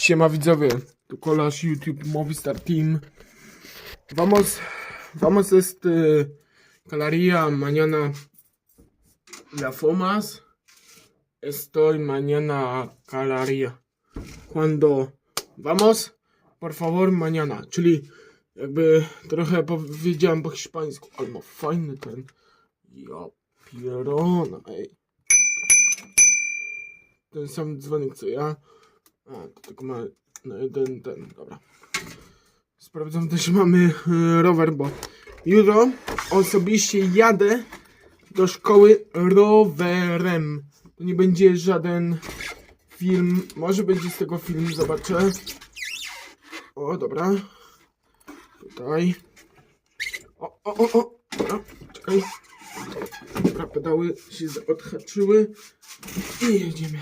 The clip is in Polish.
Siema widzowie, tu Kolasz, YouTube, Movistar Team. Vamos, vamos este calaría mañana la FOMAS. Estoy mañana calaría. Cuando vamos, por favor, mañana. Czyli jakby trochę powiedziałem po hiszpańsku, ma fajny ten. Ja pierona, ej. Ten sam dzwonek co ja. A, to tylko ma no, jeden, ten, dobra. Sprawdzam też, mamy y, rower, bo jutro osobiście jadę do szkoły rowerem. To nie będzie żaden film, może będzie z tego film, zobaczę. O, dobra. Tutaj. O, o, o, o. Dobra, czekaj. Dobra, pedały się odhaczyły. I jedziemy.